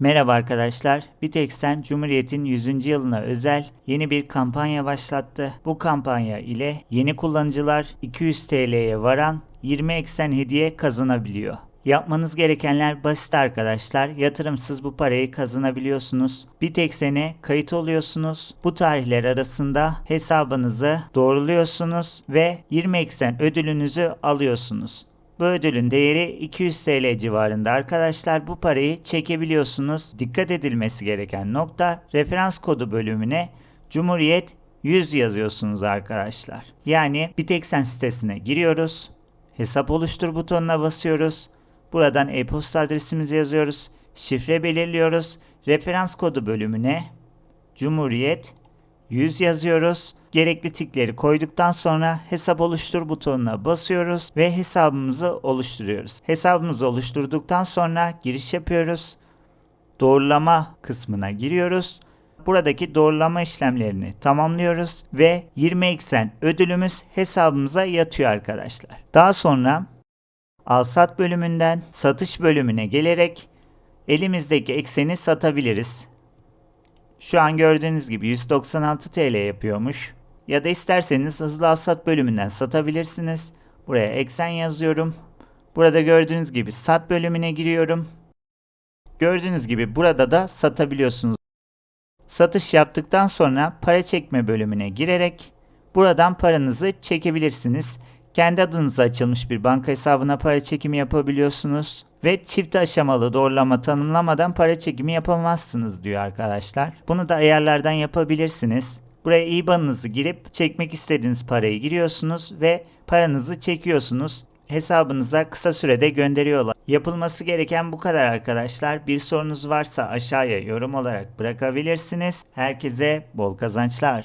Merhaba arkadaşlar. Bitex'ten Cumhuriyet'in 100. yılına özel yeni bir kampanya başlattı. Bu kampanya ile yeni kullanıcılar 200 TL'ye varan 20 eksen hediye kazanabiliyor. Yapmanız gerekenler basit arkadaşlar. Yatırımsız bu parayı kazanabiliyorsunuz. Bitex'e kayıt oluyorsunuz. Bu tarihler arasında hesabınızı doğruluyorsunuz ve 20 eksen ödülünüzü alıyorsunuz. Bu ödülün değeri 200 TL civarında arkadaşlar. Bu parayı çekebiliyorsunuz. Dikkat edilmesi gereken nokta referans kodu bölümüne Cumhuriyet 100 yazıyorsunuz arkadaşlar. Yani Bitexen sitesine giriyoruz. Hesap oluştur butonuna basıyoruz. Buradan e-posta adresimizi yazıyoruz. Şifre belirliyoruz. Referans kodu bölümüne Cumhuriyet 100 yazıyoruz. Gerekli tikleri koyduktan sonra hesap oluştur butonuna basıyoruz ve hesabımızı oluşturuyoruz. Hesabımızı oluşturduktan sonra giriş yapıyoruz. Doğrulama kısmına giriyoruz. Buradaki doğrulama işlemlerini tamamlıyoruz ve 20 eksen ödülümüz hesabımıza yatıyor arkadaşlar. Daha sonra Alsat bölümünden satış bölümüne gelerek elimizdeki ekseni satabiliriz. Şu an gördüğünüz gibi 196 TL yapıyormuş. Ya da isterseniz hızlı alsat bölümünden satabilirsiniz. Buraya eksen yazıyorum. Burada gördüğünüz gibi sat bölümüne giriyorum. Gördüğünüz gibi burada da satabiliyorsunuz. Satış yaptıktan sonra para çekme bölümüne girerek buradan paranızı çekebilirsiniz. Kendi adınıza açılmış bir banka hesabına para çekimi yapabiliyorsunuz ve çift aşamalı doğrulama tanımlamadan para çekimi yapamazsınız diyor arkadaşlar. Bunu da ayarlardan yapabilirsiniz. Buraya IBAN'ınızı girip çekmek istediğiniz parayı giriyorsunuz ve paranızı çekiyorsunuz. Hesabınıza kısa sürede gönderiyorlar. Yapılması gereken bu kadar arkadaşlar. Bir sorunuz varsa aşağıya yorum olarak bırakabilirsiniz. Herkese bol kazançlar.